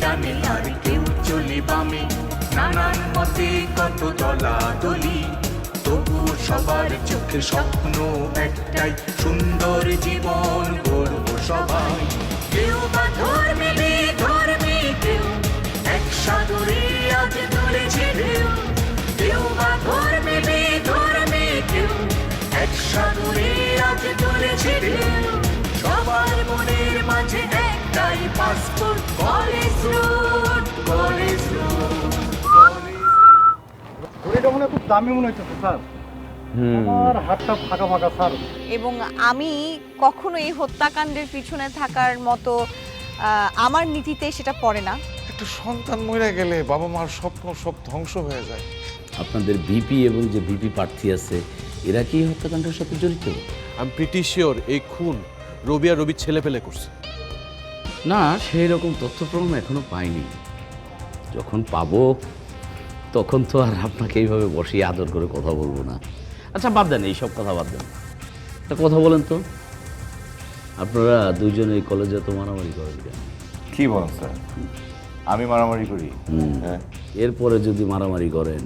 ডানে আর কেউ চলে বামে। নানান মতে কত দলাদলি তবু সবার চোখে স্বপ্ন একটাই, সুন্দর জীবন গড়ব সবাই। কেউ বা ধর্মে ধর্মে কেউ, এক সাগরে আজ তুলেছে ঢেউ। কেউ বা ধর্মে ধর্মে কেউ, এক সাগরে আজ তুলেছে ঢেউ। সবার মনের মাঝে একটাই passport, college road college road college ঘড়িটা মনে খুব দামি মনে হচ্ছে স্যার আমার হাতটা ফাঁকা ফাঁকা স্যার। এবং আমি কখনো এই হত্যাকাণ্ডের পিছনে থাকার মতো আহ, আমার নীতিতে সেটা পড়ে না। একটা সন্তান মরে গেলে বাবা মার স্বপ্ন সব ধ্বংস হয়ে যায়। আপনাদের বিপি এবং যে বিপি প্রার্থী আছে এরা কি হত্যাকাণ্ডের সাথে জড়িত? আমি প্রিটি শিওর এই খুন রবি আর রবির ছেলে পেলে করছে। না। সেই রকম তথ্য প্রমাণ এখনও পাইনি। যখন পাবো তখন তো আর আপনাকে এইভাবে বসিয়ে আদর করে কথা বলব না। আচ্ছা বাদ দেন এইসব কথা বাদ দেন। একটা কথা বলেন তো। আপনারা দুইজন এই কলেজে তো মারামারি করেন কেন? কি বলেন স্যার? আমি মারামারি করি। হ্যাঁ। এরপরে যদি মারামারি করেন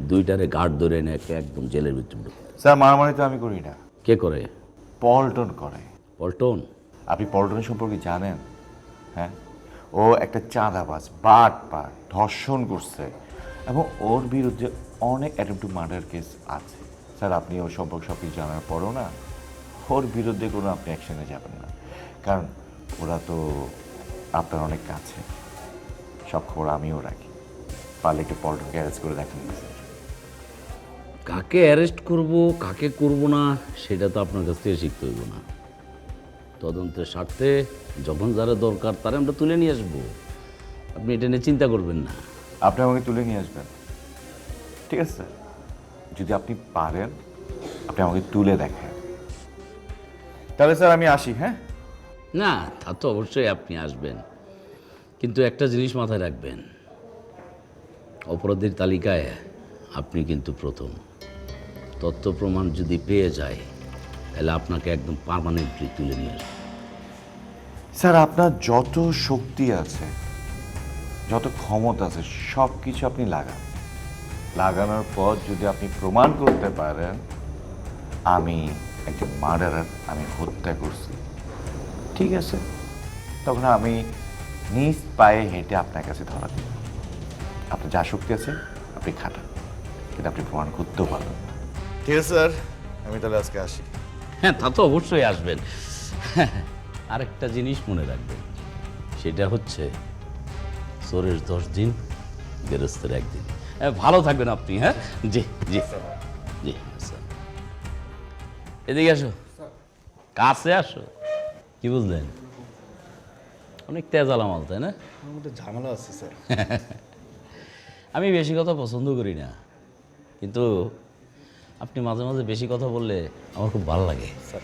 দুইটারে গার্ড ধরে এনে একে একদম জেলের ভিতরে স্যার মারামারি তো আমি করি না। কে করে? পল্টন করে। পল্টন? আপনি পল্টনের সম্পর্কে জানেন হ্যাঁ? ও একটা চাঁদাবাজ, বাট পাট ধর্ষণ করছে। এবং ওর বিরুদ্ধে অনেক অ্যাটেম্প টু মার্ডার কেস আছে। স্যার, আপনি ওর সম্পর্কে সব কিছু জানার পরও না, ওর বিরুদ্ধে কোনো আপনি অ্যাকশনে যাবেন না। কারণ ওরা তো আপনার অনেক কাছে। সব খবর আমিও রাখি। পারলে একটু পল্টনকে অ্যারেস্ট করে দেখেন। কাকে অ্যারেস্ট করব, কাকে করব না, সেটা তো আপনার কাছ থেকে শিখতে হইব না। তদন্তের স্বার্থে যখন যারা দরকার তারা আমরা তুলে নিয়ে আসব। আপনি এটা নিয়ে চিন্তা করবেন না। আপনি আমাকে তুলে নিয়ে আসবেন। ঠিক আছে? স্যার যদি আপনি পারেন আপনি আমাকে তুলে দেখেন। তাহলে স্যার আমি আসি হ্যাঁ? না তা তো অবশ্যই আপনি আসবেন। কিন্তু একটা জিনিস মাথায় রাখবেন। অপরাধীর তালিকায় আপনি কিন্তু প্রথম। তথ্য প্রমাণ যদি পেয়ে যায় তাহলে আপনাকে একদম পার্মানেন্টলি তুলে নিয়ে আসবে। স্যার আপনার যত শক্তি আছে যত ক্ষমতা আছে সব কিছু আপনি লাগান। লাগানোর পর যদি আপনি প্রমাণ করতে পারেন আমি একজন মার্ডারার আমি হত্যা করছি। ঠিক আছে? তখন আমি নিজ পায়ে হেঁটে আপনার কাছে ধরা দিব আপনার যা শক্তি আছে আপনি খাটান। কিন্তু আপনি প্রমাণ করতেও পারবেন। ঠিক আছে স্যার। আমি তাহলে আজকে আসি। হ্যাঁ তা তো অবশ্যই আসবেন। আরেকটা জিনিস মনে রাখবেন। সেটা হচ্ছে চোরের দশ দিন গেরস্তের একদিন। হ্যাঁ, ভালো থাকবেন আপনি হ্যাঁ? জি জি। জি স্যার। এদিকে আসো। কাছে আসো। কি বুঝলেন অনেক তেজালা মাল তাই না? ঝামেলা আছে স্যার। আমি বেশি কথা পছন্দ করি না। কিন্তু আপনি মাঝে মাঝে বেশি কথা বললে আমার খুব ভালো লাগে। স্যার।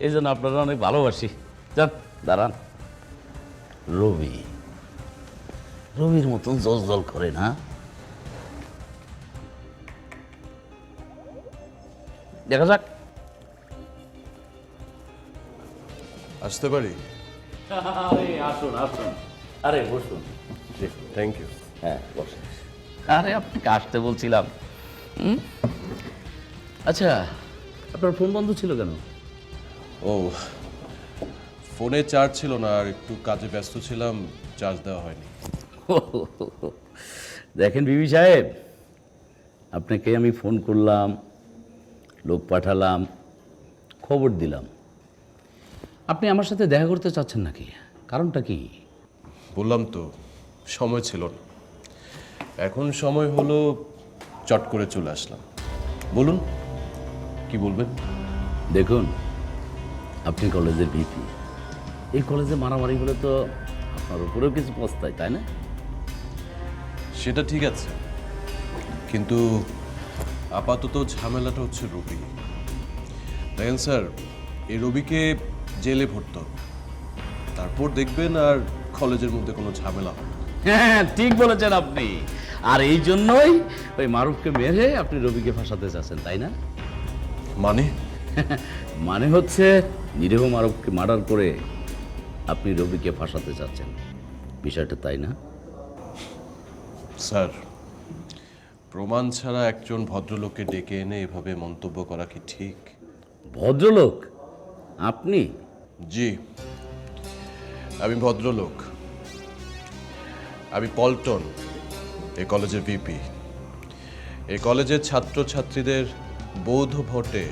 এই জন্য আপনারা অনেক ভালোবাসি। যান দাঁড়ান। রবি। রবির মতন জল করে না দেখা যাক। আসতে পারি? আরে আসুন আসুন। আরে বসুন। থ্যাংক ইউ হ্যাঁ বসুন। আরে আপনাকে আসতে বলছিলাম? আচ্ছা আপনার ফোন বন্ধ ছিল কেন? ও ফোনে চার্জ ছিল না আর একটু কাজে ব্যস্ত ছিলাম চার্জ দেওয়া হয়নি। দেখেন বিবি সাহেব আপনাকে আমি ফোন করলাম লোক পাঠালাম খবর দিলাম। আপনি আমার সাথে দেখা করতে চাচ্ছেন নাকি? কারণটা কি? বললাম তো সময় ছিল না। এখন সময় হলো চট করে চলে আসলাম। বলুন কি বলবেন? দেখুন আপনি কলেজের ভিপি। এই কলেজে মারামারি হলে তো আপনার উপরেও কিছু পস্তায় তাই না? সেটা ঠিক আছে। কিন্তু আপাতত ঝামেলাটা হচ্ছে রবি। দেখেন স্যার এই রবিকে জেলে ভরতে। তারপর দেখবেন আর কলেজের মধ্যে কোনো ঝামেলা হবে হ্যাঁ ঠিক বলেছেন আপনি। আর এই জন্যই ওই মারুফকে মেরে আপনি রবিকে ফাঁসাতে চাচ্ছেন তাই না? মানে? মানে হচ্ছে নিরীহ মারুফকে মার্ডার করে আপনি রবিকে ফাঁসাতে চাচ্ছেন। বিষয়টা তাই না? স্যার প্রমাণ ছাড়া একজন ভদ্রলোককে ডেকে এনে এভাবে মন্তব্য করা কি ঠিক? ভদ্রলোক? আপনি? জি। আমি ভদ্রলোক। আমি পল্টন এ কলেজের ভিপি। এ কলেজের ছাত্রছাত্রীদের বৌদ্ধ ভোটে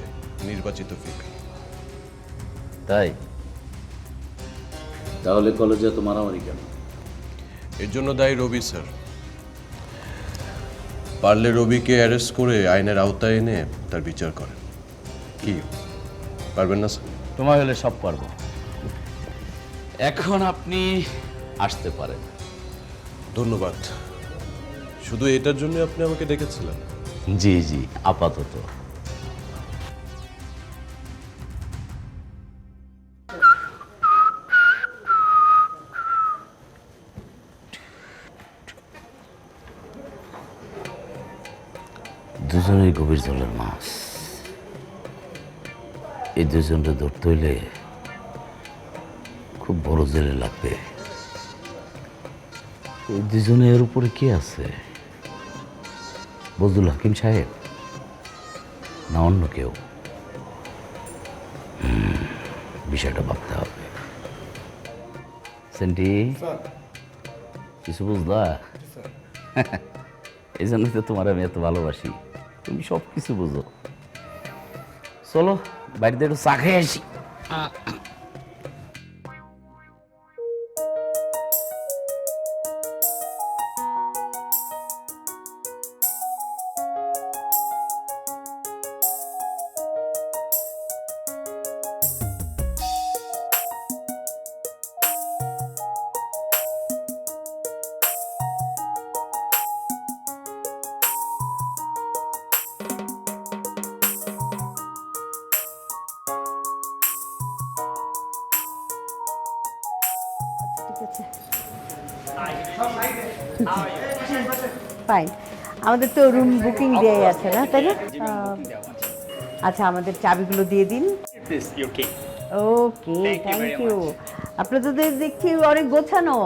নির্বাচিত ভিপি। তাই? তাহলে কলেজে তো মারামারি কেন? এর জন্য দায়ী রবি স্যার। পারলে রবিকে অ্যারেস্ট করে আইনের আওতায় এনে তার বিচার করেন। কি? পারবেন না স্যার? তোমার হলে সব পারব। এখন আপনি আসতে পারেন। ধন্যবাদ। শুধু এটার জন্য আপনি আমাকে ডেকেছিলেন? জি জি আপাতত। দুজনেই গভীর জলের মাছ। এই দুজনটা ধরতে হইলে খুব বড় জেলে লাগবে। এই দুজনের উপরে কে আছে? বজুল হাকিম সাহেব? না অন্য কেউ? বিষয়টা ভাবতে হবে। সেন্টি? কিছু বুঝলা? এই জন্যই তো তোমার আমি এত ভালোবাসি। তুমি সব কিছু বুঝো। চলো বাড়িতে একটু চা খেয়ে আসি। ফাইন আমাদের তো রুম বুকিং দেওয়াই আছে না তাই না আচ্ছা আমাদের চাবিগুলো দিয়ে দিন. ওকে থ্যাংক ইউ আপনাদের দেখছি অনেক গোছানো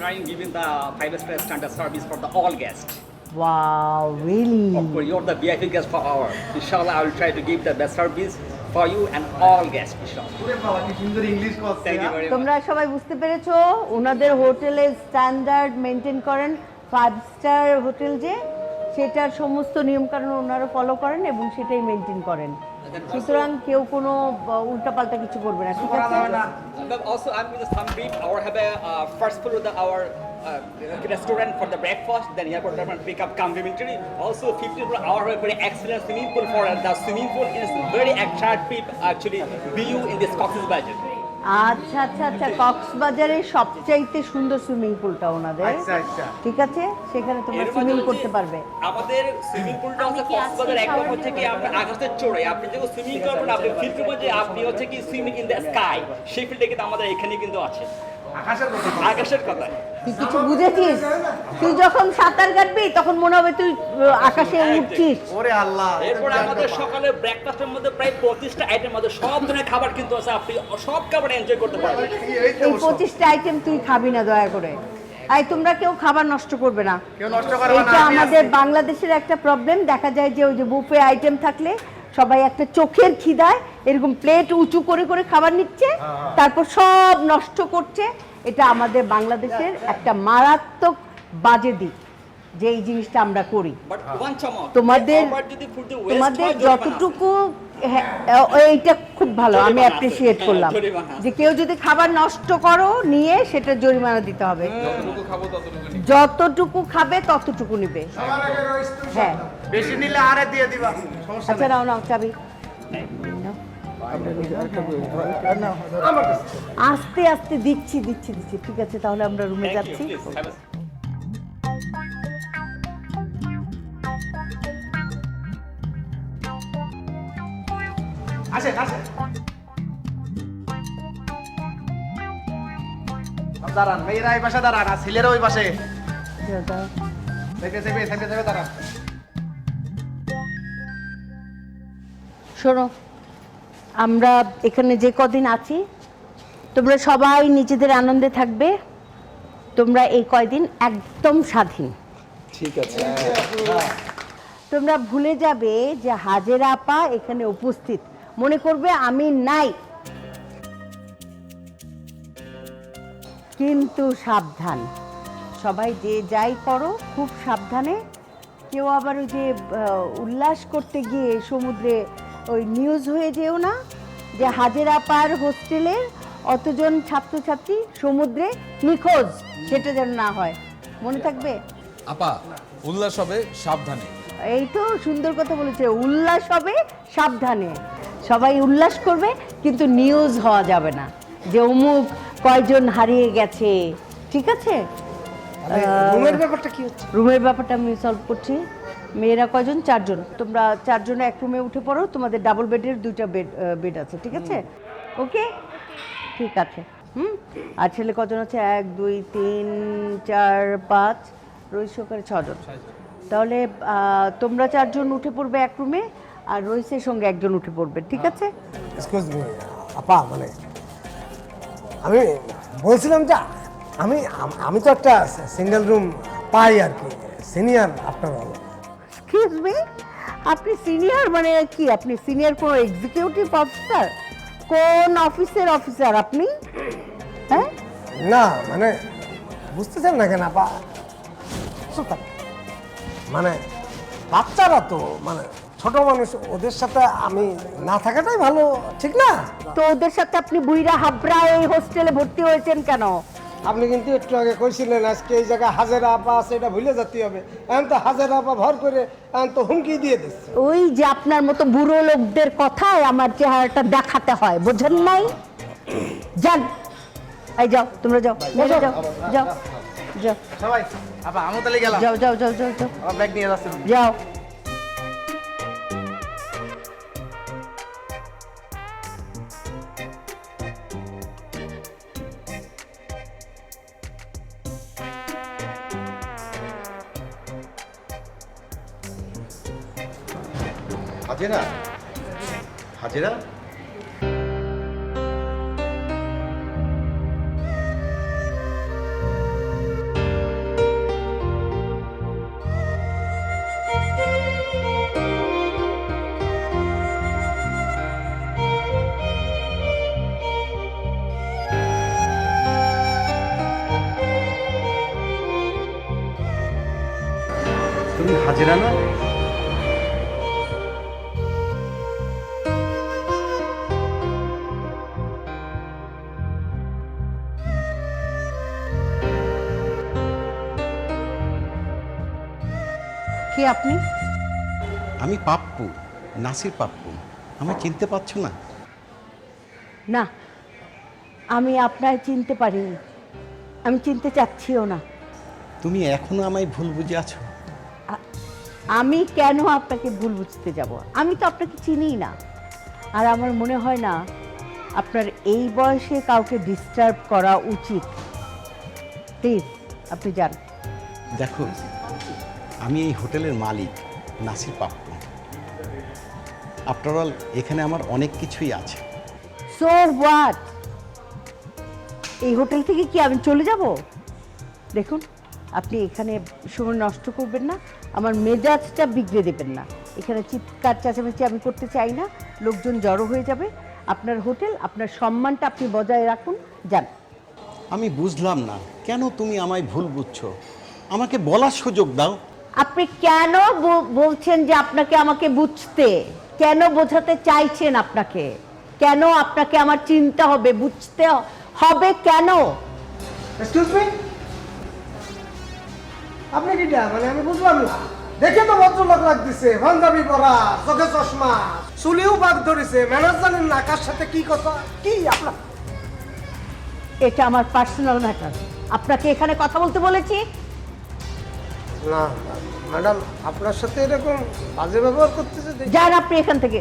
trying giving the five star standard service for the all guests. Wow really Of course, you're the VIP guest for our. Inshallah, I will try to give the best service for you and all guests. Inshallah. Thank you very much. তোমরা সবাই বুঝতে পেরেছ ওনাদের হোটেলের standard maintain করেন five star hotel যে সেটার সমস্ত নিয়মকানুন ওনারা ফলো করেন এবং সেটাই মেনটেন করেন সুতরাং কেউ কোনো উল্টাপাল্টা কিছু করবে না ঠিক আছে Uh, uh, restaurant for the breakfast. Then airport department pick up complimentary. Also, 15 floor our have very excellent swimming pool for. The swimming pool is very attractive actually view in this Cox's budget. আচ্ছা আচ্ছা আচ্ছা কক্সবাজারে সবচাইতে সুন্দর swimming পুলটা ওনাদের ঠিক আছে সেখানে তোমরা সুইমিং করতে পারবে আমাদের সুইমিং পুলটা হচ্ছে কক্সবাজার একদম হচ্ছে কি আপনি আকাশের চড়ে আপনি যখন সুইমিং করবেন আপনি ফিল করবেন যে আপনি হচ্ছে কি সুইমিং ইন দ্য স্কাই সেই ফিলটা কিন্তু আমাদের এখানে কিন্তু আছে আকাশের কথা তুই কিছু বুঝেছিস? তুই যখন সাঁতার কাটবি তখন মনে হবে তুই আকাশে উঠছিস এরপর আমাদের সকালে ব্রেকফাস্টের মধ্যে প্রায় পঁচিশটা আইটেম মধ্যে সব ধরনের খাবার কিন্তু আছে। আপনি সব খাবার এনজয় করতে পারবেন। এই পঁচিশটা আইটেম তুই খাবি না দয়া করে। এই তোমরা কেউ খাবার নষ্ট করবে না। এটা আমাদের বাংলাদেশের একটা প্রবলেম দেখা যায় যে ওই যে বুফে আইটেম থাকলে সবাই একটা চোখের খিদায় এরকম প্লেট উঁচু করে করে খাবার নিচ্ছে তারপর সব নষ্ট করছে। এটা আমাদের বাংলাদেশের একটা মারাত্মক বাজে দিক যে এই জিনিসটা আমরা করি। তোমাদের তোমাদের যতটুকু হ্যাঁ, এইটা খুব ভালো আমি অ্যাপ্রিসিয়েট হ্যাঁ, করলাম যে কেউ যদি খাবার নষ্ট করো নিয়ে সেটা জরিমানা দিতে হবে। যতটুকু খাবে ততটুকু নিবে। হ্যাঁ। বেশি নিলে আরে দিয়ে দিবা। আচ্ছা নাও নাও চাবি। আস্তে আস্তে দিচ্ছি দিচ্ছি দিচ্ছি। ঠিক আছে তাহলে আমরা রুমে যাচ্ছি। আসেন আসেন দাঁড়ান মেয়েরা এই পাশে দাঁড়ান আর ছেলেরা ওই পাশে। দাঁড়ান। শোনো আমরা এখানে যে কদিন আছি তোমরা সবাই নিজেদের আনন্দে থাকবে। তোমরা এই কয়দিন একদম স্বাধীন। ঠিক আছে। তোমরা ভুলে যাবে যে হাজেরা আপা এখানে উপস্থিত। মনে করবে আমি নাই। কিন্তু সাবধান। সবাই যে যাই করো খুব সাবধানে। কেউ আবার ওই যে উল্লাস করতে গিয়ে সমুদ্রে ওই নিউজ হয়ে যেও না যে হাজেরা পার হোস্টেলের অতজন ছাত্রছাত্রী সমুদ্রে নিখোঁজ সেটা যেন না হয়। মনে থাকবে? আপা উল্লাস হবে সাবধানে। এই তো সুন্দর কথা বলেছে উল্লাস হবে সাবধানে। সবাই উল্লাস করবে কিন্তু নিউজ হওয়া যাবে না। যে অমুক কয়জন হারিয়ে গেছে ঠিক আছে? রুমের ব্যাপারটা কি হচ্ছে? রুমের ব্যাপারটা আমি সলভ করছি। মেয়েরা কয়জন? চারজন। তোমরা চারজনে এক রুমে উঠে পড়ো তোমাদের ডাবল বেডের দুইটা বেড বেড আছে ঠিক আছে? ওকে ঠিক আছে। হুম? আর ছেলে কজন আছে? এক দুই তিন চার পাঁচ। রোহিত সহকারে ছজন। তাহলে তোমরা চারজন উঠে পড়বে এক রুমে আর রইসের সঙ্গে একজন উঠে পড়বে ঠিক আছে? এক্সকিউজ মি আপা মানে আমি বলছিলাম যে আমি আমি তো একটা সিঙ্গেল রুম পাই আর কি সিনিয়র আপনার হলো এক্সকিউজ মি আপনি সিনিয়র মানে কি? আপনি সিনিয়র কোনো এক্সিকিউটিভ অফিসার কোন অফিসের অফিসার আপনি? হ্যাঁ? না মানে বুঝতেছেন না কেন আপা? মানে বাচ্চারা তো মানে ছোট মানুষ ওদের সাথে আমি না থাকাটাই ভালো ঠিক না? তো ওদের সাথে আপনি বুইরা হাবরা এই হোস্টেলে ভর্তি হয়েছেন কেন? আপনি কিন্তু একটু আগে কইছিলেন আজকে এই জায়গায় হাজারা আপা আছে এটা ভুলে যেতে হবে। এখন তো হাজারা আপা ভর করে এখন তো হুমকি দিয়ে দিচ্ছে। ওই যে আপনার মতো বুড়ো লোকদের কথায় আমার চেহারাটা দেখাতে হয় বোঝেন নাই? যান। এই যাও তোমরা যাও যাও যাও যাও। সবাই আপা আমি তাহলে গেলাম। যাও যাও যাও যাও যাও। ব্যাগ নিয়ে যাচ্ছি যাও। হাজেরা হাজেরা তুমি হাজেরা না আপনি? আমি পাপ্পু নাসির পাপ্পু। আমায় চিনতে পারছ না? না আমি আপনার চিনতে পারিনি। আমি চিনতে চাচ্ছিও না। তুমি এখনও আমায় ভুল বুঝে আছো? আমি কেন আপনাকে ভুল বুঝতে যাব? আমি তো আপনাকে চিনিই না। আর আমার মনে হয় না আপনার এই বয়সে কাউকে ডিস্টার্ব করা উচিত। প্লিজ আপনি যান। দেখো আমি এই হোটেলের মালিক নাসির পাপ্পু। আফটার অল এখানে আমার অনেক কিছুই আছে। সো হোয়াট এই হোটেল থেকে কি আমি চলে যাব? দেখুন আপনি এখানে সময় নষ্ট করবেন না আমার মেজাজটা বিগড়ে দেবেন না। এখানে চিৎকার চেঁচামেচি আমি করতে চাই না লোকজন জড়ো হয়ে যাবে। আপনার হোটেল আপনার সম্মানটা আপনি বজায় রাখুন যান। আমি বুঝলাম না কেন তুমি আমায় ভুল বুঝছ? আমাকে বলার সুযোগ দাও। আপনি কেন বলছেন যে আপনাকে আমাকে বুঝতে? কেন বোঝাতে চাইছেন আপনাকে? কেন আপনাকে আমার চিন্তা হবে? বুঝতে হবে কেন? এক্সকিউজ মি আপনি কিটা মানে আমি বুঝলাম না। দেখে তো ভদ্রলোক লাগতেছে পাঞ্জাবি পরা চোখে চশমা চুলিও বাদ ধরেছে ম্যানেজ জানেন না কার সাথে কি কথা কি আপনার? এটা আমার পার্সোনাল ম্যাটার আপনাকে এখানে কথা বলতে বলেছি না ম্যাডাম আপনার সাথে এরকম বাজে ব্যবহার করতেছে যান আপনি এখান থেকে।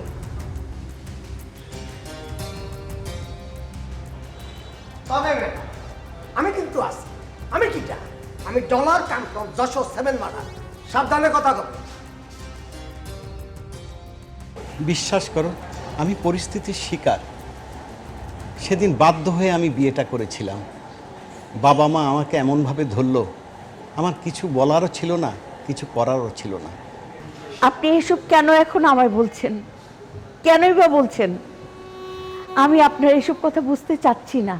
তবে ম্যাডাম আমি কিন্তু আছি। আমি কিটা? আমি ডলার কান্টন যশো সেভেন মার্ডার সাবধানে কথা কবে বিশ্বাস করো আমি পরিস্থিতির শিকার। সেদিন বাধ্য হয়ে আমি বিয়েটা করেছিলাম। বাবা মা আমাকে এমনভাবে ধরলো আমার কিছু বলারও ছিল না, কিছু করারও ছিল না। আপনি এসব কেন এখন আমায় বলছেন? কেনই বা বলছেন? আমি আপনার এসব কথা বুঝতে চাচ্ছি না।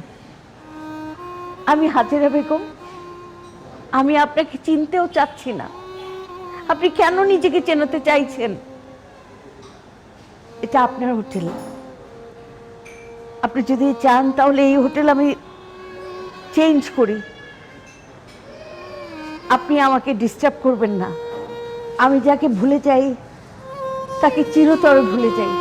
আমি হাজেরা বেগম, আমি আপনাকে চিনতেও চাচ্ছি না। আপনি কেন নিজেকে চেনাতে চাইছেন? এটা আপনার হোটেল। আপনি যদি চান তাহলে এই হোটেল আমি চেঞ্জ করি। আপনি আমাকে ডিস্টার্ব করবেন না। আমি যাকে ভুলে যাই তাকে চিরতর ভুলে যাই।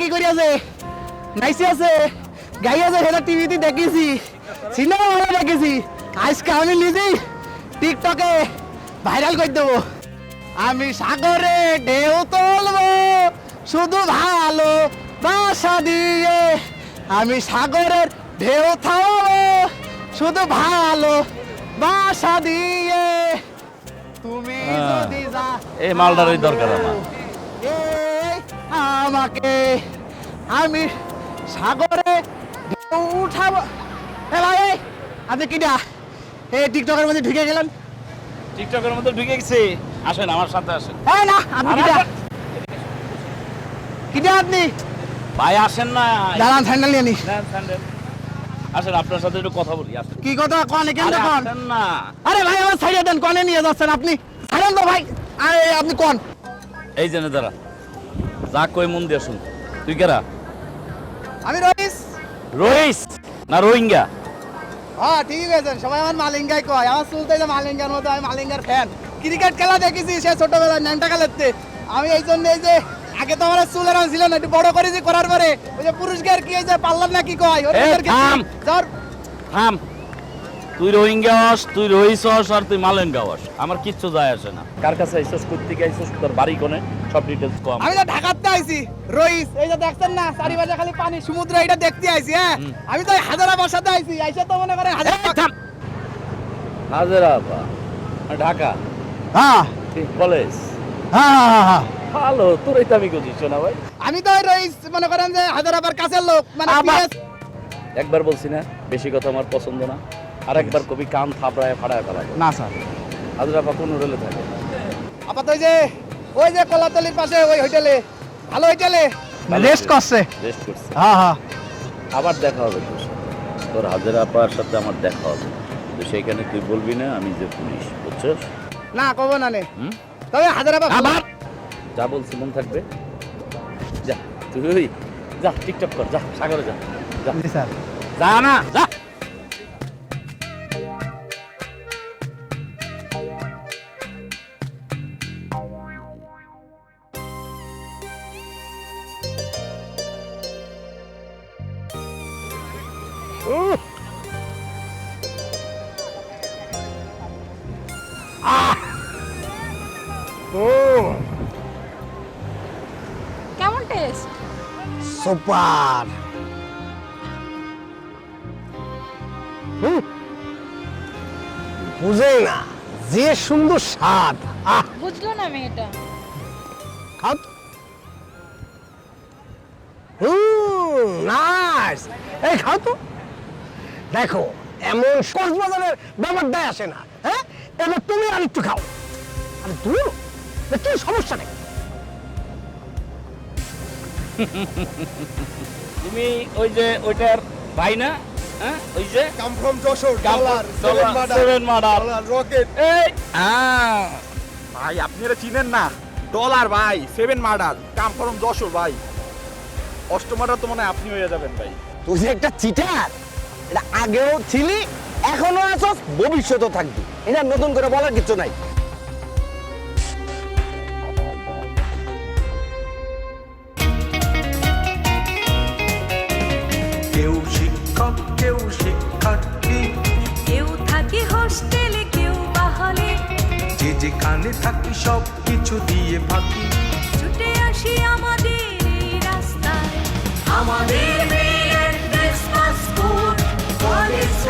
কি করিয়াছে নাইসি আছে। গাই আছে সেটা টিভিতে দেখেছি। সিনেমা হলে দেখেছি। আজকে আমি নিজেই টিকটকে ভাইরাল করে দেবো। আমি সাগরে ঢেউ তুলবো। শুধু ভালো বাসা দিয়ে আমি সাগরের ঢেউ থামবো। শুধু ভালো বাসা দিয়ে। তুমি যদি যা এই মালটারই দরকার আমার। আমাকে আমি সাগরে উঠাবো। এ ভাই আপনি কিটা এই টিকটকের মধ্যে ঢুকে গেলেন। টিকটকের মধ্যে ঢুকে গেছি। আসেন আমার সাথে আসেন। এই না আপনি কিটা কিটা আপনি? ভাই আসেন না। দাঁড়ান স্যান্ডেল নিয়ে নি। স্যান্ডেল। আসেন আপনার সাথে একটু কথা বলি আসেন। কি কথা? কনে? কেন কোন? আসেন না। আরে ভাই আমার ছাড়িয়ে দেন কনে নিয়ে যাচ্ছেন আপনি? ছাড়েন তো ভাই। আরে আপনি কোন? এই জেনে দাঁড়া যা কই মন দিয়ে শুন। তুই কেরা? আমি রইস। রইস না রোহিঙ্গা? হ্যাঁ ঠিক আছে সবাই আমার মালিঙ্গাই কয়। আমার চুলতে যে মালিঙ্গার মতো আমি মালিঙ্গার ফ্যান ক্রিকেট খেলা দেখেছি সে ছোটবেলায় ন্যাংটা খেলাতে আমি এই জন্য এই যে আগে তো আমার চুল এরকম ছিল না একটু বড় করেছি করার পরে। ওই যে পুরস্কার কি হয়েছে পারলাম না কি কয়? ওর থাম। তুই রোহিঙ্গা হস তুই রোহিস হস আর তুই মালেঙ্গা হস আমার কিচ্ছু যায় আসে না। কার কাছে আইসস করতে গিয়ে আইসস তোর বাড়ি কোনে? সব ডিটেলস কম আমি তো ঢাকাতে আইছি রইস। এই যে দেখছেন না চারিপাশে খালি পানি সমুদ্র এটা দেখতে আইছি হ্যাঁ? আমি তো হাজারা বাসাতে আইছি আইসা তো মনে করেন হাজার হাজারা বা ঢাকা? হ্যাঁ। কলেজ হ্যাঁ হ্যাঁ হ্যাঁ ভালো তোর এটা আমি বুঝিস না ভাই? আমি তো রইস মনে করেন যে হাজারাবার কাছের লোক মানে একবার বলছি না বেশি কথা আমার পছন্দ না। আর একবার কবি কান থাপড়ায় ফাড়ায় ফেলাবো না স্যার। হাজরা পা কোন হোটেলে থাকে? আপাতত ওই যে ওই যে কলাতলির পাশে ওই হোটেলে। ভালো হোটেলে। রেস্ট করছে। রেস্ট করছে। হ্যাঁ হ্যাঁ আবার দেখা হবে তোর হাজারা আপার সাথে আমার দেখা হবে। কিন্তু সেইখানে তুই বলবি না আমি যে পুলিশ বুঝছস না কব না নে। হুম? তবে হাজারাবার আবার? যা বলছি মন থাকবে। যা তুই যা টিকটক কর যা সাগরে যা। যা। জি স্যার। যা না যা। সুপার বুঝেই না যে সুন্দর স্বাদ আহ। বুঝলো না মেয়েটা। খাও তো। নাইস। এই খাও তো। দেখো এমন কক্সবাজারের ব্যাপারটাই আসে না হ্যাঁ? এবার তুমি আর একটু খাও। আরে দূর কি সমস্যা নেই তুমি ওই যে ওইটার ভাই না? হ্যাঁ? ওই যে? Come from Jessore dollar seven murder rocket এই! ভাই আপনি এটা চিনেন না? ডলার ভাই seven murder come from Jessore ভাই। অষ্টমার্ডার তো মনে হয় আপনি হয়ে যাবেন ভাই। তুই যে একটা চিটার এটা আগেও ছিলি এখনও আছস ভবিষ্যতেও থাকবি। এটা নতুন করে বলার কিছু নাই। যেখানে থাকি সব কিছু দিয়ে ভাবি ছুটে আসি আমাদের রাস্তায়। আমাদের মেয়ের কলেজ